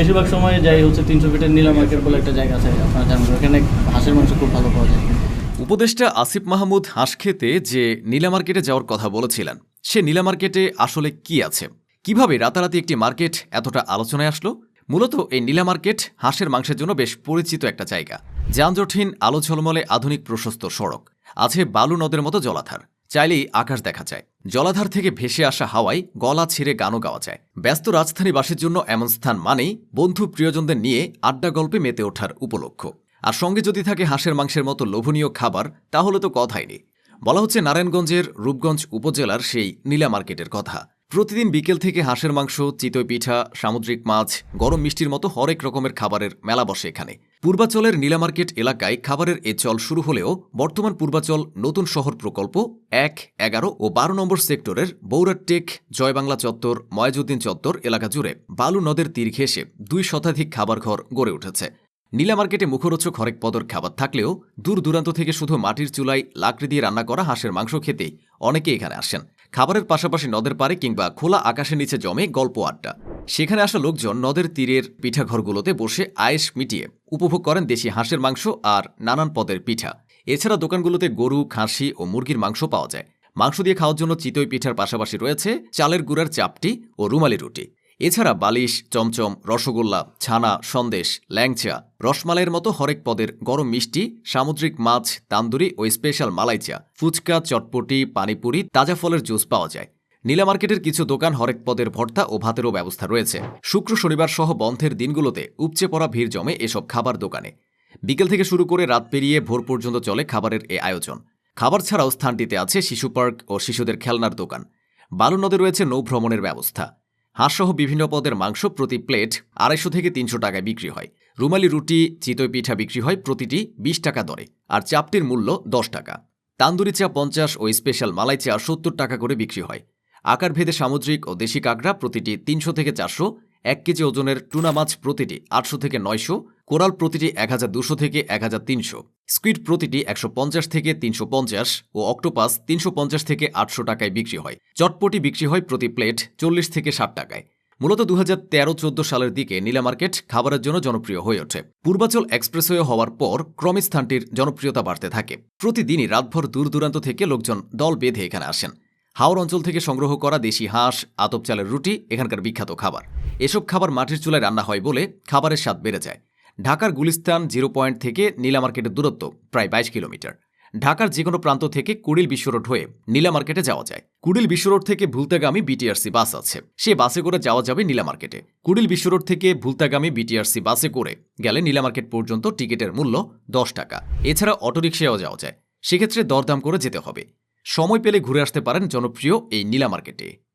বেশিরভাগ সময় যাই হচ্ছে তিনশো ফিটের নীলা মার্কেট বলে একটা জায়গা আছে, আপনারা জানেন। ওখানে হাঁসের মাংস খুব ভালো পাওয়া যায়। উপদেষ্টা আসিফ মাহমুদ হাঁস খেতে যে নীলা মার্কেটে যাওয়ার কথা বলেছিলেন, সে নীলা মার্কেটে আসলে কি আছে? কীভাবে রাতারাতি একটি মার্কেট এতটা আলোচনায় আসলো? মূলত এই নীলা মার্কেট হাঁসের মাংসের জন্য বেশ পরিচিত একটা জায়গা। যানজটহীন, আলো ঝলমলে আধুনিক প্রশস্ত সড়ক। আছে বালু নদের মতো জলাধার। চাইলেই আকাশ দেখা যায়। জলাধার থেকে ভেসে আসা হাওয়ায় গলা ছিঁড়ে গানও গাওয়া যায়। ব্যস্ত রাজধানীবাসীর জন্য এমন স্থান মানেই বন্ধু প্রিয়জনদের নিয়ে আড্ডা গল্পে মেতে ওঠার উপলক্ষ। আর সঙ্গে যদি থাকে হাঁসের মাংসের মতো লোভনীয় খাবার, তাহলে তো কথাই নেই। বলা হচ্ছে নারায়ণগঞ্জের রূপগঞ্জ উপজেলার সেই নীলা মার্কেটের কথা। প্রতিদিন বিকেল থেকে হাঁসের মাংস, চিতই পিঠা, সামুদ্রিক মাছ, গরম মিষ্টির মতো হরেক রকমের খাবারের মেলা বসে এখানে। পূর্বাচলের নীলা মার্কেট এলাকায় খাবারের এ চল শুরু হলেও বর্তমান পূর্বাচল নতুন শহর প্রকল্প এক, এগারো ও বারো নম্বর সেক্টরের বৌরাটেক জয়বাংলা চত্বর, ময়াজুদ্দিন চত্বর এলাকা জুড়ে বালু নদের তীর ঘেঁষে দুই শতাধিক খাবার ঘর গড়ে উঠেছে। নীলা মার্কেটে মুখরোচক হরেক পদর খাবার থাকলেও দূর দূরান্ত থেকে শুধু মাটির চুলায় লাকড়ি দিয়ে রান্না করা হাঁসের মাংস খেতেই অনেকে এখানে আসেন। খাবারের পাশাপাশি নদের পারে কিংবা খোলা আকাশের নিচে জমে গল্প আড্ডা। সেখানে আসা লোকজন নদের তীরের পিঠাঘরগুলোতে বসে আয়েস মিটিয়ে উপভোগ করেন দেশি হাঁসের মাংস আর নানান পদের পিঠা। এছাড়া দোকানগুলোতে গরু, খাসি ও মুরগির মাংস পাওয়া যায়। মাংস দিয়ে খাওয়ার জন্য চিতই পিঠার পাশাপাশি রয়েছে চালের গুড়ার চাপটি ও রুমালি রুটি। এছাড়া বালিশ, চমচম, রসগোল্লা, ছানা, সন্দেশ, ল্যাংচা, রসমালাইয়ের মতো হরেক পদের গরম মিষ্টি, সামুদ্রিক মাছ, তান্দুরি ও স্পেশাল মালাইচা, ফুচকা, চটপটি, পানিপুরি, তাজা ফলের জুস পাওয়া যায়। নীলা মার্কেটের কিছু দোকান হরেক পদের ভর্তা ও ভাতেরও ব্যবস্থা রয়েছে। শুক্র, শনিবার সহ বন্ধের দিনগুলোতে উপচে পড়া ভিড় জমে এসব খাবার দোকানে। বিকেল থেকে শুরু করে রাত পেরিয়ে ভোর পর্যন্ত চলে খাবারের এ আয়োজন। খাবার ছাড়াও স্থানটিতে আছে শিশু পার্ক ও শিশুদের খেলনার দোকান। বালু নদে রয়েছে নৌভ্রমণের ব্যবস্থা। হাঁসসহ বিভিন্ন পদের মাংস প্রতি প্লেট আড়াইশো থেকে তিনশো টাকায় বিক্রি হয়। রুমালি রুটি, চিতই পিঠা বিক্রি হয় প্রতিটি বিশ টাকা দরে আর চাপটির মূল্য দশ টাকা। তান্দুরি চা পঞ্চাশ ও স্পেশাল মালাই চা সত্তর টাকা করে বিক্রি হয়। আকার ভেদে সামুদ্রিক ও দেশি কাঁকড়া প্রতিটি তিনশো থেকে চারশো, এক কেজি ওজনের টুনা মাছ প্রতিটি আটশো থেকে নয়শো কোরাল প্রতিটি এক থেকে এক স্কুইড প্রতিটি একশো পঞ্চাশ থেকে তিনশো পঞ্চাশ ও অক্টোপাস তিনশো পঞ্চাশ থেকে আটশো টাকায় বিক্রি হয়। চটপটি বিক্রি হয় প্রতি প্লেট চল্লিশ থেকে ষাট টাকায়। মূলত দু হাজার তেরো চোদ্দ সালের দিকে নীলা মার্কেট খাবারের জন্য জনপ্রিয় হয়ে ওঠে। পূর্বাচল এক্সপ্রেসওয়ে হওয়ার পর ক্রমে স্থানটির জনপ্রিয়তা বাড়তে থাকে। প্রতিদিনই রাতভর দূর দূরান্ত থেকে লোকজন দল বেঁধে এখানে আসেন। হাওর অঞ্চল থেকে সংগ্রহ করা দেশি হাঁস, আতপ চালের রুটি, এখানকার বিখ্যাত খাবার। এসব খাবার মাটির চুলায় রান্না হয় বলে খাবারের স্বাদ বেড়ে যায়। ঢাকার গুলিস্তান জিরো পয়েন্ট থেকে নীলা মার্কেটের দূরত্ব প্রায় বাইশ কিলোমিটার। ঢাকার যে কোনো প্রান্ত থেকে কুড়িল বিশ্ব রোড হয়ে নীলা মার্কেটে যাওয়া যায়। কুড়িল বিশ্ব রোড থেকে ভুলতাগামী বিটিআরসি বাস আছে। সে বাসে করে যাওয়া যাবে নীলা মার্কেটে। কুড়িল বিশ্ব রোড থেকে ভুলতাগামী বিটিআরসি বাসে করে গেলে নীলা মার্কেট পর্যন্ত টিকিটের মূল্য দশ টাকা। এছাড়া অটোরিকশায়ও যাওয়া যায়। সেক্ষেত্রে দরদাম করে যেতে হবে। সময় পেলে ঘুরে আসতে পারেন জনপ্রিয় এই নীলা মার্কেটে।